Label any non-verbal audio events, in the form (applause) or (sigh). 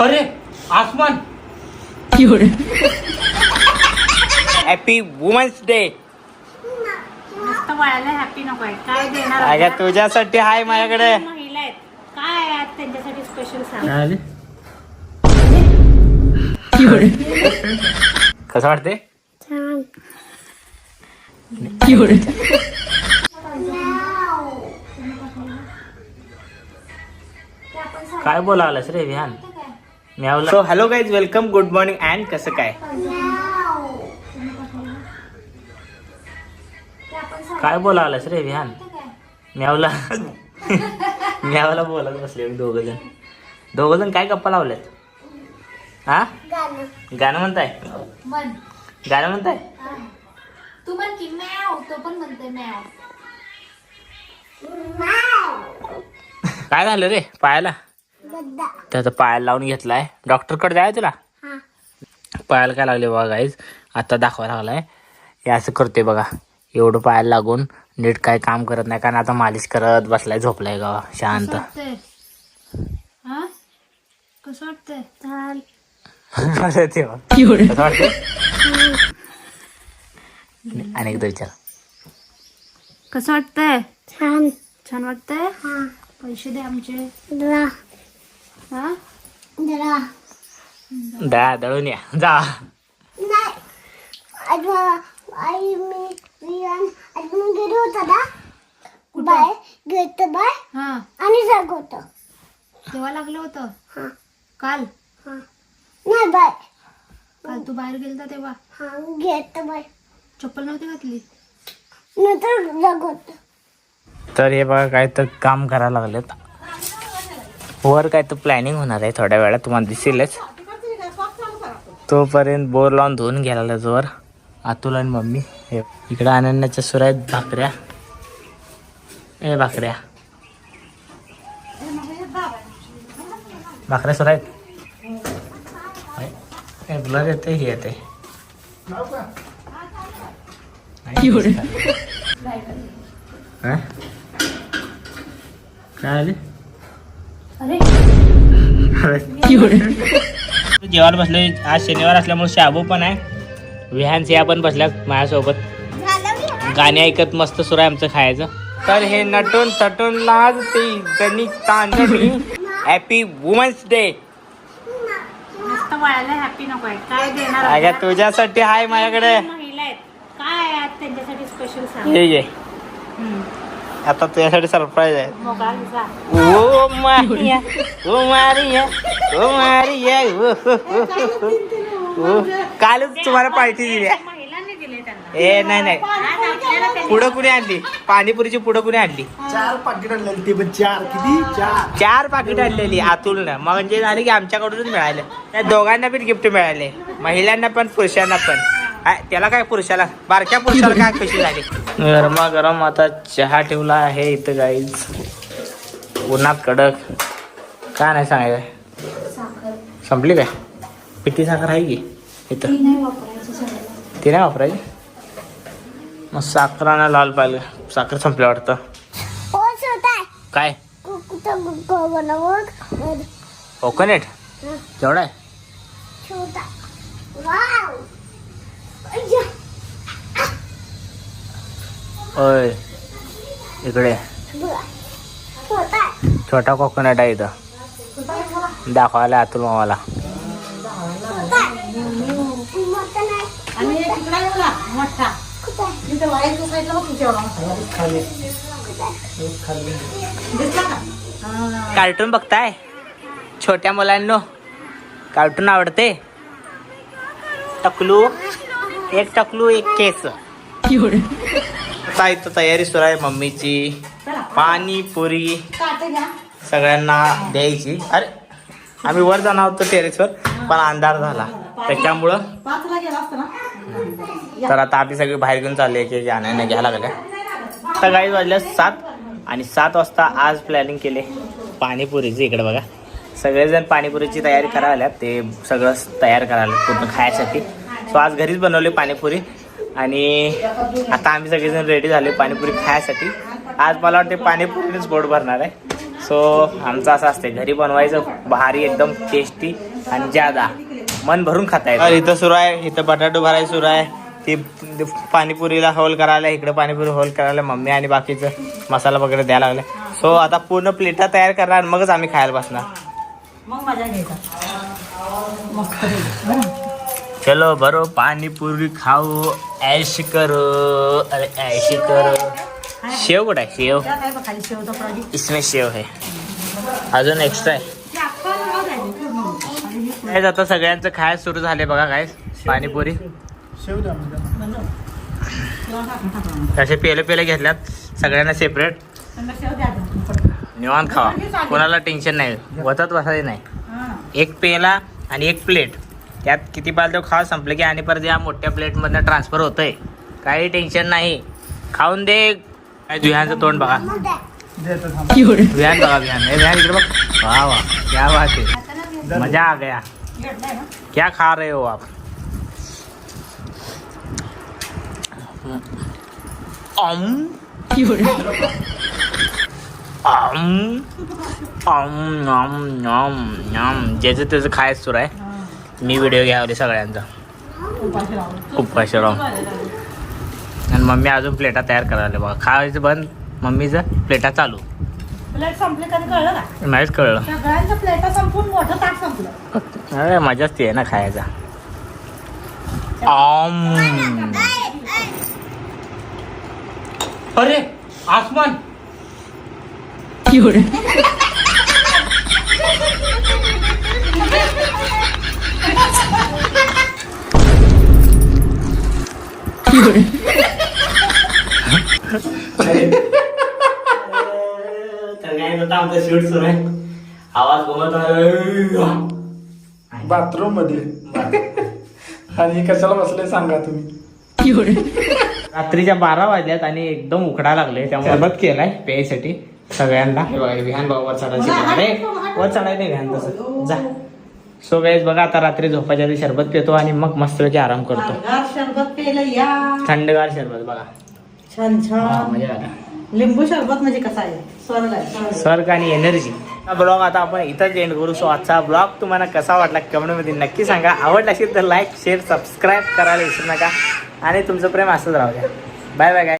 अरे आसमान. Happy women's day नुसतं हॅपी नको आहे. काय देणार अगं आता? तुझ्यासाठी आहे माझ्याकडे. महिला आहेत. काय आहे आज त्यांच्यासाठी स्पेशल सांग. आले? कसं वाटते काय बोलावलंस रे Vihan? So hello guys welcome good morning and कसं काय? काय बोलावलंस रे विहान? म्यावला म्यावला बोलत बसले दोघ जण. दोघ जण काय गप्पा लावल्यात? हा? गाणं म्हणताय? मन गाणं म्हणताय? तू तो पण काय झालं रे? पायाला? त्याचा पायाला लावून घेतलाय. डॉक्टरकडे जाय तुला पायाला काय लागले बघा गाईज आता दाखवायला लागलाय. हे असं करते बघा. एवढं पायाला लागून नीट काय काम करत नाही कारण आता मालिश करत बसलाय झोपलाय गावा. शांत. कसं वाटतंय? हा? विचार. कसं वाटतंय? छान. छान वाटतंय? पैसे दे आमचे. हा? दा दळून या. जा. आई मी रियान अजून गेलो होता ना? बाय गेट बाय हा. आणि जाग होत. तेव्हा लागलं होतं? हा. काल? नाही बाय काल तू बाहेर गेलता तेव्हा? हा गेट बाय चप्पल नव्हती घातली? नंतर जाग होत. तर हे बघा काय तर काम करायला लागलेत. वर काय तर प्लॅनिंग होणार आहे थोड्या वेळात तुम्हाला दिसेलच. तोपर्यंत बोर लावून धुवून घ्यायला जोर. अतुल आणि मम्मी हे इकडे अनन्याच्या सुर आहेत भाकऱ्या. ए भाकऱ्या. भाकऱ्या सुर आहेत. ए, ब्लर येते हे येते? काय आले? (laughs) जेवायला बसले आज शनिवार असल्यामुळे शाबू पण आहे. विहान सिया पण बसल्यात माझ्यासोबत. गाणी ऐकत मस्त सुरू आहे आमचं खायचं. तर हे नटून तटून लाजते गणित तांदणी हॅपी वुमन्स डे अगं? तुझ्यासाठी आहे माझ्याकडे. महिला आहेत. काय त्यांच्यासाठी स्पेशल ये ये. आता तुझ्यासाठी सरप्राईज आहे. ओ मारिया ओ मारिया ओ मारिया ओ, हो, हो, हो. ओ, कालच तुम्हाला पार्टी दिली आहे. महिलांनी दिले त्यांना. ए नाही नाही. पुढं कुणी आणली? पाणीपुरीची पुढं कुणी आणली? चार पाकिट आणलेली ती पण चार किती? चार. चार पाकिट आणलेली अतुलनं म्हणजे झाले की आमच्याकडूनच मिळाले. त्या दोघांना पण गिफ्ट मिळाले. महिलांना पण पुरुषांना पण. त्याला काय पुरुषाला? बारक्या पुरुषाला काय खुशी झाली गरमा गरम आता चहा ठेवला आहे इथं गाईज उन्हात कडक. काय नाही सांगायचं. संपली काय? पिठी साखर आहे की इथं? ती नाही वापरायची मग साखर आणा लाल पाहिजे. साखर संपल्या वाटतं. हो काय? कोकोनट? केवढा आहे. होय इकडे. छोटा कोकोनट आहे इथं. दाखवायला अतुल मामाला. कार्टून बघताय? छोट्या मुलांनो कार्टून आवडते? टकलू. एक टकलू एक केस. आता इथं तयारी सुरू आहे मम्मीची. पाणीपुरी. सगळ्यांना द्यायची. अरे आम्ही वर जाणार होतो टेरेसवर पण अंधार झाला. त्याच्यामुळं तर आता आम्ही सगळे बाहेर घेऊन चालले की आणायला घ्यायला लागल्या. आता गाडी वाजल्या सात आणि सात वाजता आज प्लॅनिंग केले पाणीपुरीची इकडे बघा. सगळेजण पाणीपुरीची तयारी करायला ते सगळं तयार करायला पूर्ण खायसाठी. सो आज घरीच बनवले पाणीपुरी. आणि आता आम्ही सगळेजण रेडी झाले पाणीपुरी खायसाठी. आज मला वाटते पाणीपुरीनेच पोट भरणार आहे. सो आमचं असं असते घरी बनवायचं भारी एकदम टेस्टी आणि ज्यादा. मन भरून खाता येतं. इथं सुरू आहे. इथं बटाटो भराय सुरू आहे. ती पाणीपुरीला होल करायला इकडे पाणीपुरी होल करायला मम्मी आणि बाकीचं मसाला वगैरे द्यायला लागले. सो आता पूर्ण प्लेटा तयार करणार आणि मगच आम्ही खायला बसणार. मग मजा घ्यायचा मस्त चलो भरो पाणीपुरी खाऊ. ऐश करो अरे ऐश करो। शेव कुठं आहे? शेव? इसमें शेव है अजून एक्स्ट्रा आहे. हे आता सगळ्यांचं खाय सुरू झाले बघा काय पाणीपुरी. असे पेले पेले घेतल्यात सगळ्यांना सेपरेट निवांत खावा. कोणाला टेन्शन नाही. वतत बसायचं नाही. एक पेला आणि एक प्लेट त्यात किती पाहिजे तो खा संपलं की आणि परत या मोठ्या प्लेटमधनं ट्रान्सफर होतंय. काही टेन्शन नाही. खाऊन दे. काय विहानचं तोंड बघा. विहान बघा विहान विहान इकडे बघ. वा वा. क्या बात है मजा आ गया. क्या खा रहे हो आप? अम. अम. अम नम नम नम ज्याचं त्याचं खायचं सुरू आहे मी व्हिडिओ घ्यावले सगळ्यांचा. उपाशी राहू. खूप कशा राव आणि मम्मी अजून प्लेटा तयार करायला बघा. खायचं बंद मम्मीचं प्लेटा चालू. प्लेट संपली कधी कळलं का? नाहीच कळलं. सगळ्यांचं प्लेट संपून मोठं ताट संपलं. अरे मजाच ती आहे ना खायचा. आम. अरे आसमान. आमचं शूट सुरू आहे आवाज घुमत बाथरूममध्ये. आणि कशाला बसले सांगा तुम्ही? रात्रीच्या बारा वाजल्यात आणि एकदम उकडा लागले त्यामुळे मदत केलाय प्यायसाठी सगळ्यांना. हे बघा, विहान बाबा वर चढायची. वर चढाय नाही विहान तसं. जा. सो गाईज बघा आता रात्री झोपायच्या आधी शरबत पितो आणि मग मस्तपैकी आराम करतो. गार शरबत प्यायला या. थंडगार शरबत बघा. छान हा, छान मजा आला. लिंबू शरबत म्हणजे कसा आहे? स्वर्ग आहे स्वर्ग. स्वर्ग आणि एनर्जी हा ब्लॉग आता आपण इथंच एंड करू. सो आजचा ब्लॉग तुम्हाला कसा वाटला कमेंटमध्ये नक्की सांगा. आवडला असेल तर लाईक शेअर सबस्क्राईब करायला विसरू नका. आणि तुमचं प्रेम असंच राहू द्या. बाय बाय काय